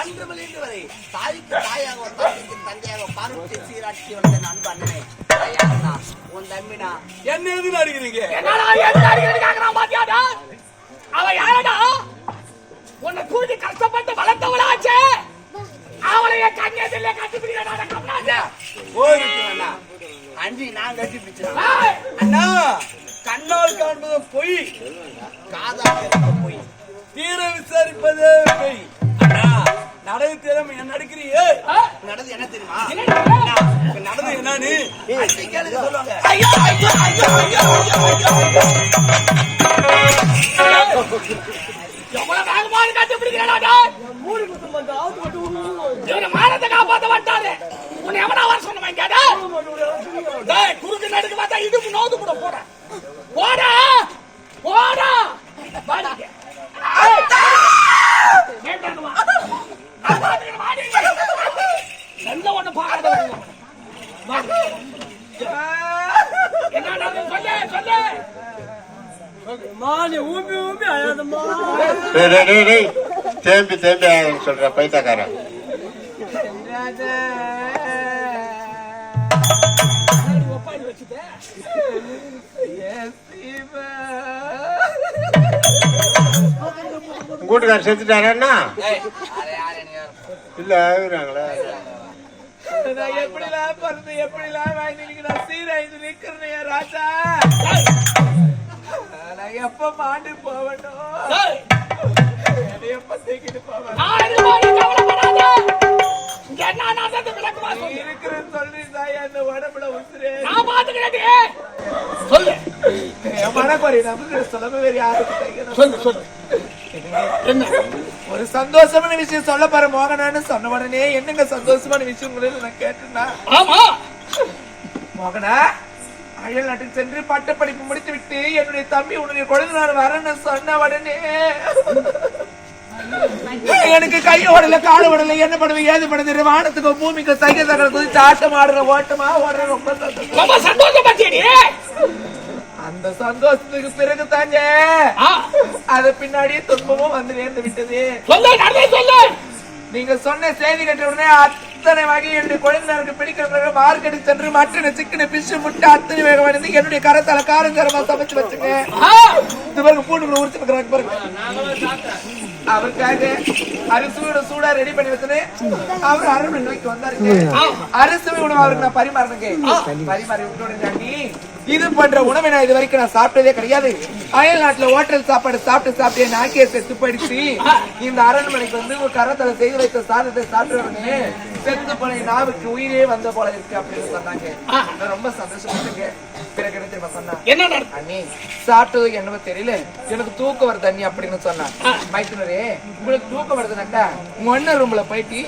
அன்று மலிந்து வரை தாய்க்கு தாயாக தந்தைக்கு தந்தையாக பார்வதி சீராட்சி வந்த அன்பு அண்ணனே உன் தம்பினா. என்ன எதுல அடிக்கிறீங்க? அவன் யாரடா? உன்னை தூக்கி கஷ்டப்பட்டு வளர்த்தவளாச்சே. அவளை என் கண்ணியத்திலே கண்டுபிடிக்கிறாடா கம்னாண்டா போயிருக்கு அண்ணா. அஞ்சு நான் கட்டி பிடிச்சேன் அண்ணா கண்ணால் காண்பது பொய். காதால் போய். தீர விசாரிப்பது பொய். நடவு திறமை என்ன நடிக்கிறீங்க நடந்து என்ன தெரியுமா நடந்து என்னன்னு சொல்லுவாங்க ஐயோ, ஐயோ, ஐயோ, ஐயோ, ஐயோ. எவ்வளவு வேகமாக மானத்தை காப்பாத்த மாட்டாரு உன்னை எவனா வர சொன்ன கேட்டா டேய் குறுக்கு நடுக்கு பார்த்தா இடுப்பு நோந்து கூட போட போடா. நல்ல ஒண்ணு பார்க்காத தேம்பி தேம்பி சொல்ற பைத்தியக்காரன். கூட்டுக்காரர் வச்சுட்டு இல்ல ஆகுறாங்களா? நான் எப்படிலாம் பிறந்து எப்படிலாம் வாங்கி நான் சீராய்ந்து நிக்கிறேன் ராஜா. நான் எப்ப மாண்டு போவணும் எப்ப தூக்கிட்டு போவேன்? நீ சொல்லு. இருக்கிறேன்னு சொல்றீங்க அந்த உடம்புல உசுரு நான் பாத்துக்கிறேன் சொல்லு. என் மனக்குறை நமக்கு சொல்ல வேற யாருக்கு சொல்லு. என்ன? ஒரு சந்தோஷமான விஷயம் சொல்ல பாரு மோகனான்னு சொன்ன உடனே என்னங்க சந்தோஷமான விஷயம் உங்களுக்கு நான் கேட்டேன்னா? ஆமா. மோகனா அயல் நாட்டுக்கு சென்று பட்ட படிப்பு முடித்து விட்டு என்னுடைய தம்பி உன்னுடைய குழந்தை நான் வரேன்னு சொன்ன உடனே. எனக்கு கை ஓடல கால் ஓடல என்ன பண்ணுவேன் ஏது பண்ணுது வானத்துக்கு பூமிக்கு சைக்கிள் தகவல் குதிச்சு ஆட்டம் ஆடுற ஓட்டமா ஓடுற ரொம்ப சந்தோஷம். அந்த சந்தோஷத்துக்கு பிறகு தாங்க. அது பின்னாடியே துன்பமும் வந்து நேர்ந்து விட்டது. நீங்க சொன்ன செய்தி கேட்ட உடனே அத்தனை வகை என்னுடைய குழந்தைகளுக்கு பிடிக்கிற பிறகு மார்க்கெட்டுக்கு சென்று மட்டனை சிக்கனை பிஷு முட்டை அத்தனை வேக வந்து என்னுடைய கரத்தால காரஞ்சாரமா சமைச்சு வச்சுங்க. ஆ, இந்த பாருங்க பூண்டு உரிச்சுக்கிறாங்க பாருங்க. அவருக்காக அரிசியோட சூடா ரெடி பண்ணி வச்சது அவர் அரண்மனை நோக்கி வந்தாருங்க. அரிசி உணவு அவருக்கு நான் பரிமாறணுங்க. பரிமாறி விட்ட உடனே இது போன்ற உணவை நான் இது வரைக்கும் நான் சாப்பிட்டதே கிடையாது. அயல் நாட்டுல ஹோட்டல் சாப்பாடு சாப்பிட்டு சாப்பிட்டு என் ஆக்கிய செத்து போயிடுச்சு. இந்த அரண்மனைக்கு வந்து ஒரு கரத்துல செய்து வைத்த சாதத்தை சாப்பிட்ட உடனே செத்து போன நாவுக்கு உயிரே வந்த போல இருக்கு அப்படின்னு சொன்னாங்க. நான் ரொம்ப சந்தோஷப்பட்டுங்க. பிறகு என்ன தெரியுமா சொன்னா? என்ன நடந்தது அண்ணி சாப்பிட்டது என்னவோ தெரியல. எனக்கு தூக்கம் வருது அண்ணி அப்படின்னு சொன்னான் மைத்துனரே உங்களுக்கு தூக்கம் வருதுனாக்கா ஒன்னு ரூம்ல போயிட்டு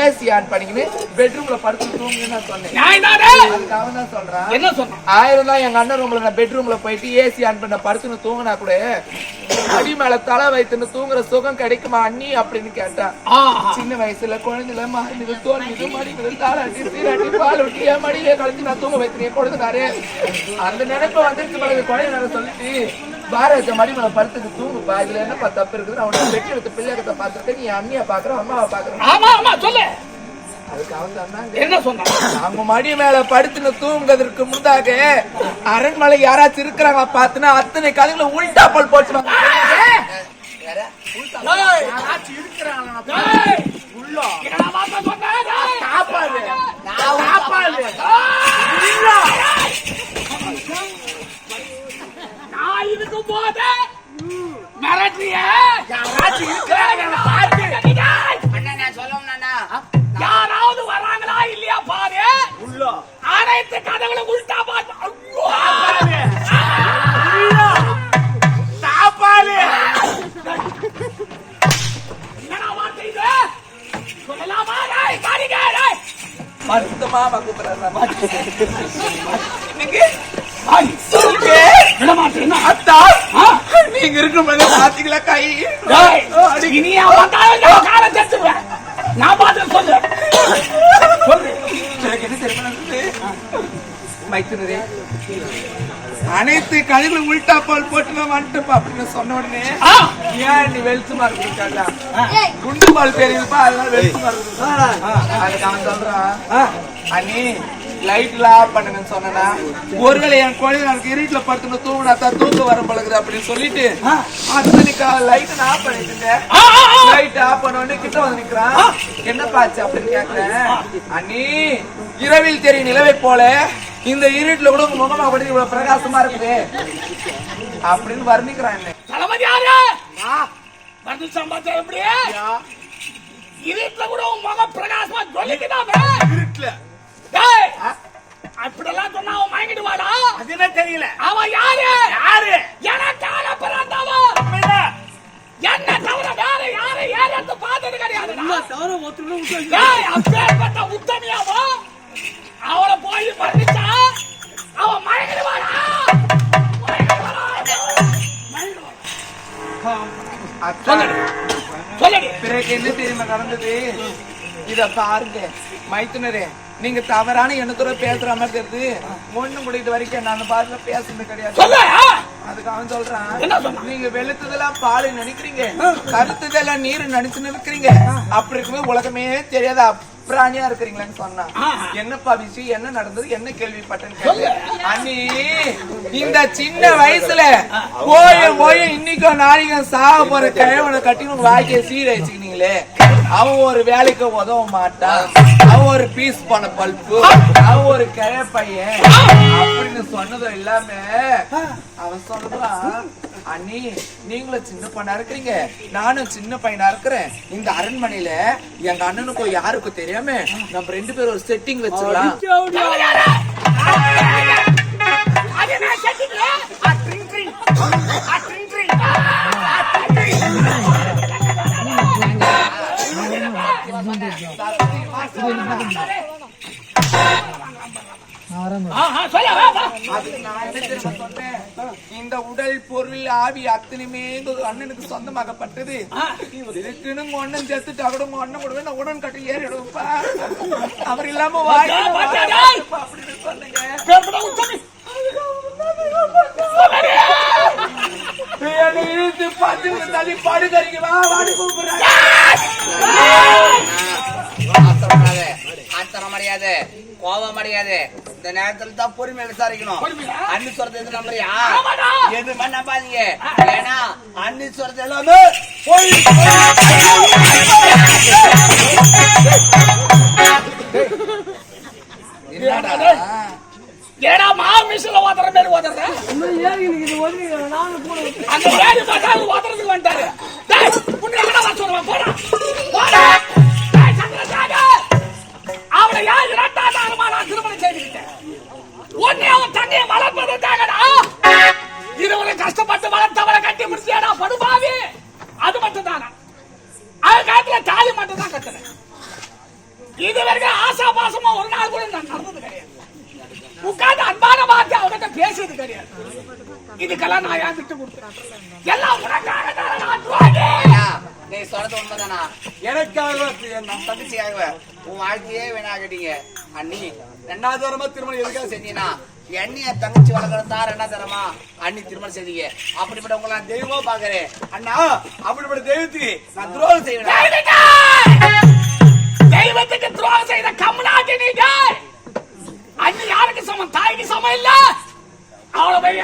ஏசி ஆன் பண்ணிக்கின்னு பெட்ரூம்ல படுத்து தூங்குன்னு நான் சொன்னேன். நியாயம் தானே? அதுக்கு அவன் தான் சொல்றான். என்ன ஆயிரம் தான் எங்க அண்ணன் ரூம்ல நான் பெட்ரூம்ல போயிட்டு ஏசி ஆன் பண்ண படுத்துன்னு தூங்கினா கூட அடி மேல தலை வைத்துன்னு தூங்குற சுகம் கிடைக்குமா அண்ணி அப்படின்னு கேட்டான். சின்ன வயசுல குழந்தைல மாறினது தோல்விது மடிக்கிறது தாளாட்டி சீராட்டி பால் ஊட்டி என் மடியிலே கழிச்சு நான் தூங்க வைக்கிறேன். கொடுத்துனாரு அந்த நினைப்பு வந்துருச்சு பிறகு குழந்தை சொல்லிட்டு பாரத மடி மேல படுத்துக்கு தூங்குப்பா. இதுல என்னப்பா தப்பு இருக்குது? நான் உனக்கு வெட்டி எடுத்து பிள்ளைகத்தை பார்த்துருக்கேன். நீ அண்ணியா பாக்குற அம்மாவை பாக்குறேன் ஆமா ஆமா சொல்லு. என்ன அவங்க மடி மேல படுத்துன்னு தூங்குறதுக்கு முந்தாக அரண்மனை யாராச்சும் இருக்கிறாங்க பாத்துனா அத்தனை கதைகளை உள்டா போல் போச்சு வேற? வார்த்தை சொன்ன? டேய். சாப்பாடு. நான் இருக்கும் போது. யாராச்சும்? பார்த்து. அண்ணா, நான் சொல்லணும்னா, யாராவது வராங்களா இல்லையா பாரு? அனைத்து கதவுகளும் உள்டா பார்த்து நீங்க இருக்கும் போது பாத்தீங்களா கை. டேய், இனி அவன் வந்தாலும் நான் காலை தட்டுவேன். நான் சொல்லு எனக்கு என்ன தெரியுமா? மைத்துனரே. அனைத்து கதைகளும் உள்டா பால் போட்டு வந்துட்டுப்பா அப்படின்னு சொன்ன உடனே ஏன் நீ வெளிச்சமா இருக்கா குண்டு பால் தெரியுதுப்பா அதனால வெளிச்சமா இருக்குது அதுக்கு அவன் சொல்றான் அண்ணி லைட்ல ஆஃப் பண்ணுங்கன்னு சொன்னா ஒருவேளை என் குழந்தை எனக்கு இருட்டுல படுத்துன்னு தூங்கினா தான் தூக்க வர பழகுது அப்படின்னு சொல்லிட்டு அத்தனைக்கா லைட் ஆஃப் பண்ணிட்டு. லைட் ஆஃப் பண்ண கிட்ட வந்து நிக்கிறான். என்ன பாச்சு அப்படின்னு கேக்குறேன். அண்ணி இரவில் தெரியும் நிலவை போல இந்த இருட்டுல கூட உங்க முகமா படி இவ்வளவு பிரகாசமா இருக்குது. அப்படின்னு வர்ணிக்கிறான் என்ன. தளபதி யாரு? வந்து சம்பாத்தியம் எப்படி? இருட்டுல கூட உன் முகம் பிரகாசமா ஜொலிக்குதாமே இருட்டுல. டேய், அப்படியெல்லாம் சொன்னா அவன் வாங்கிட்டு வாடா. அது என்ன தெரியல. அவன் யாரு? யாரு? எனக்காக பிறந்தவன். என்ன தவிர வேற யாரை? ஏறெடுத்து பார்த்தது கிடையாது? டேய், அப்பேற்பட்ட உத்தமியாவோ? அவளை போய் மன்னிச்சா? பிறகு என்ன தெரியுமா நடந்தது? இத பாருங்க மைத்துனரே நீங்க தவறான எண்ணத்தோட பேசுற மாதிரி தெரியுது. ஒண்ணு கூட இது வரைக்கும் நான் பாருங்க பேசுனது கிடையாது. அதுக்கு அவன் சொல்றான்? நீங்க வெளுத்ததெல்லாம் பால் நினைக்கிறீங்க கருத்ததெல்லாம் நீர் நினைச்சு இருக்கிறீங்க. அப்படி இருக்கும்போது உலகமே தெரியாத? பிராணியா இருக்கிறீங்களேன்னு சொன்னான் ஆஹா. என்னப்பா விஷயம் என்ன நடந்தது என்ன கேள்விப்பட்டேன்னு கேட்டேன். அண்ணி இந்த சின்ன வயசுல போய போய இன்னைக்கும் நாளைக்கும் சாக போற கிழவனை கட்டி உங்க வாழ்க்கைய சீரழிச்சுக்கினீங்களே. அவன் ஒரு வேலைக்கு உதவ மாட்டான். அவன் ஒரு பீஸ் பண்ண பல்பு. அவன் ஒரு கிழ பையன் அப்படின்னு சொன்னதும் இல்லாம அவன் சொல்றான் அண்ணி நீங்களும் சின்ன பையனா இருக்கிறீங்க. நானும் சின்ன பையனா இருக்கிறேன். இந்த அரண்மனையில எங்க அண்ணனுக்கும் யாருக்கும் தெரியாம நம்ம ரெண்டு பேரும் ஒரு செட்டிங் அது ட்ரிங் ட்ரிங் ஆஹா சொல்ல வா வா. அதுக்கு நான் என்ன தெரியுமா சொன்னேன்? உடல் பொருள் ஆவி அத்தனையுமே அண்ணனுக்கு சொந்தமாகப்பட்டது அண்ணன் செத்துட்டா கூட உங்க அண்ணன் கூட நான் உடன் கட்டி ஏறிடுவேன்ப்பா அவர் இல்லாம? மாட்டேன்ப்பா அப்படின்னு சொன்னீங்க பத்து தள்ளி படுக்கறிங்க வா வாடி கூப்பிடுறாங்க அடையாது கோபம் அடையாது. இந்த நேரத்துல தான் பொறுமையா விசாரிக்கணும்? அண்ணி சொல்றது எது நம்புறியா. எதுவுமே நம்பாதீங்க. ஏன்னா அண்ணி சொல்றது எல்லாமே ஏடா மா மிஷின்ல ஓதுற மாதிரி ஓதுற அந்த ஓதுறதுக்கு கிடையாது இதுக்கெல்லாம் நான் ஏன் விட்டு கொடுத்தேன்? எல்லாம் உனக்காக தான் நான் துரோகி. ஐயா, நீ சொல்றது உண்மைதானா? எனக்காக என் தங்கச்சிக்காக உன் வாழ்க்கையே வீணாக்கிட்டீங்க அண்ணி ரெண்டாவது தரமா திருமணம் எதுக்காக செஞ்சீங்கன்னா எண்ணிய தங்கச்சி வளர்க்கறது தான் ரெண்டாவது தரமா அண்ணி திருமணம் செய்தீங்க. அப்படிப்பட்ட உங்களை நான் தெய்வமா பாக்குறேன் அண்ணா அப்படிப்பட்ட தெய்வத்துக்கு நான் துரோகம் செய்வேன்? தெய்வத்தை! தெய்வத்துக்கு துரோகம் செய்த கம்நாட்டி நீங்க! அண்ணி யாருக்கு சமம்? தாய்க்கு சமம் இல்ல! அவளை போய்?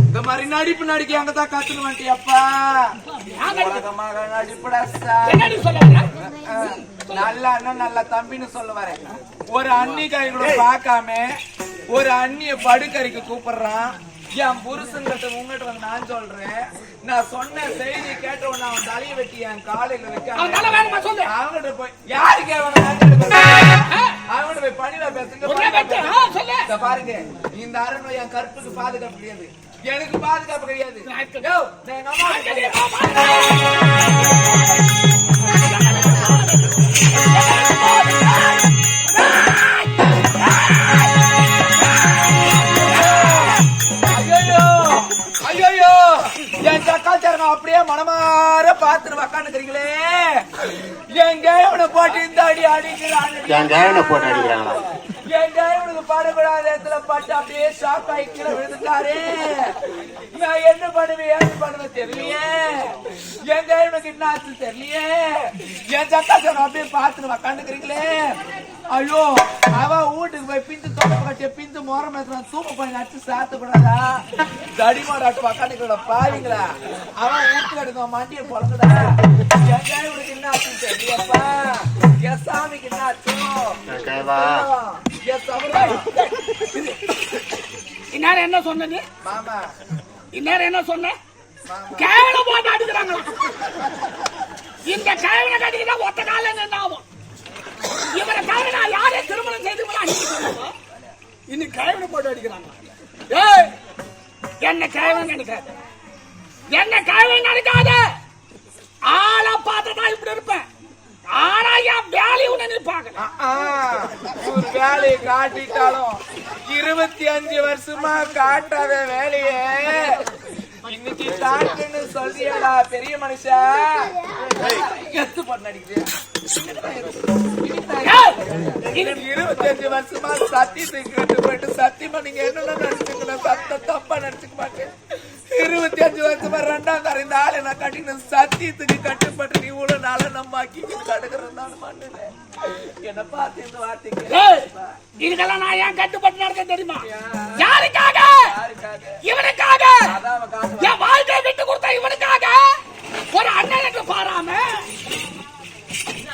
இந்த மாதிரி நடிப்பு நடிக்க அங்கதான் நான் நடிக்க- உலகமாக நடிப்புடா? நல்ல அண்ணன் நல்ல தம்பின்னு சொல்ல வரேன் ஒரு அண்ணி கை கூட பார்க்காம ஒரு அண்ணிய படுக்கறிக்கு கூப்பிடுறான். என் புருஷன் கிட்ட உங்ககிட்ட வந்து நான் சொல்றேன். நான் சொன்ன செய்தி கேட்ட உடனே அவன் தலையை வெட்டி என் காலையில வைக்க அவங்ககிட்ட போய் யாருக்கு அவங்ககிட்ட போய் பணிவா பேசுங்க பாருங்க இந்த அரணை என் கற்புக்கு பாதுகாப்பு கிடையாது. எனக்கு பாதுகாப்பு கிடையாது. எங்க அம்மா அப்படியே மனமார பாத்துட்டு உக்காந்துக்கிறீங்களே என் கேவனை போட்டு இந்த அடி அடிக்கிறான் என் கேவனை போட்டு அடிக்கிறாங்களா? என் கேவனுக்கு படக்கூடாத இடத்துல பட்டு அப்படியே ஷாக் ஆகி கீழே விழுந்துட்டாரு. நான் என்ன பண்ணுவேன் ஏது பண்ணுவேன் தெரியலையே. என் கைவனுக்கு என்ன ஆச்சு தெரியலையே. என் சத்தாசன் அப்படியே பார்த்துட்டு உக்காந்துக்கிறீங்களே ஐயோ அவன் வீட்டுக்கு போய் பிந்து தொலை கட்டிய பிந்து மோரம் ஏத்துறான் தூக்க பண்ணி அடிச்சு சாத்தப்படாதா தடிமாடாட்டு உக்காந்துக்கிற பாவீங்களா? அவன் வீட்டுக்கு எடுக்க மண்டியை பொழங்குடா என் கைவனுக்கு என்ன ஆச்சுன்னு தெரியலையப்பா. என் சாமிக்கு என்ன ஆச்சோ? இந்நேரம் என்ன சொன்ன நீ? மாமா. இந்நேரம் என்ன சொன்ன? கேவலம் போட்டு அடிக்கிறாங்களா? இந்த கேவல கட்டிக்கிட்டா ஒத்த கால என்ன ஆகும் இவரை தவிர நான் யாரை திருமணம் செய்து இன்னும் கேவலம் போட்டு அடிக்கிறாங்க. ஏய்! என்ன கேவலம் நினைக்காத என்ன கேவலம் நினைக்காத ஆளை பார்த்தா இப்படி இருப்பேன். ஆனா என் வேலையை உன்னை நீ பார்க்கணும் ஆ, ஒரு வேலையை காட்டிட்டாலும் இருபத்தி அஞ்சு வருஷமா காட்டாத வேலையே. இன்னைக்கு காட்டுன்னு சொல்றியாடா பெரிய மனுஷா. எத்து பண்ண இருபத்தி அஞ்சு வருஷமா சத்தியத்துக்கு கட்டுப்பட்டு சத்தியமா நீங்க என்னென்ன நினைச்சுக்கணும் சத்த தப்பா நினைச்சுக்க மாட்டேன் இருபத்தி அஞ்சு வருஷமா ரெண்டாம் தர இந்த ஆளை நான் கட்டிக்கணும் சத்தியத்துக்கு கட்டுப்பட்டு நீ இவ்வளவு நாள நம்பாக்கி கடுக்கிறேன் மண்ணுல என்ன பார்த்து இந்த வார்த்தைக்கு இதுக்கெல்லாம் நான் ஏன் கட்டுப்பட்டு நடக்க தெரியுமா யாருக்காக இவனுக்காக! அதான் அவன் காசு என்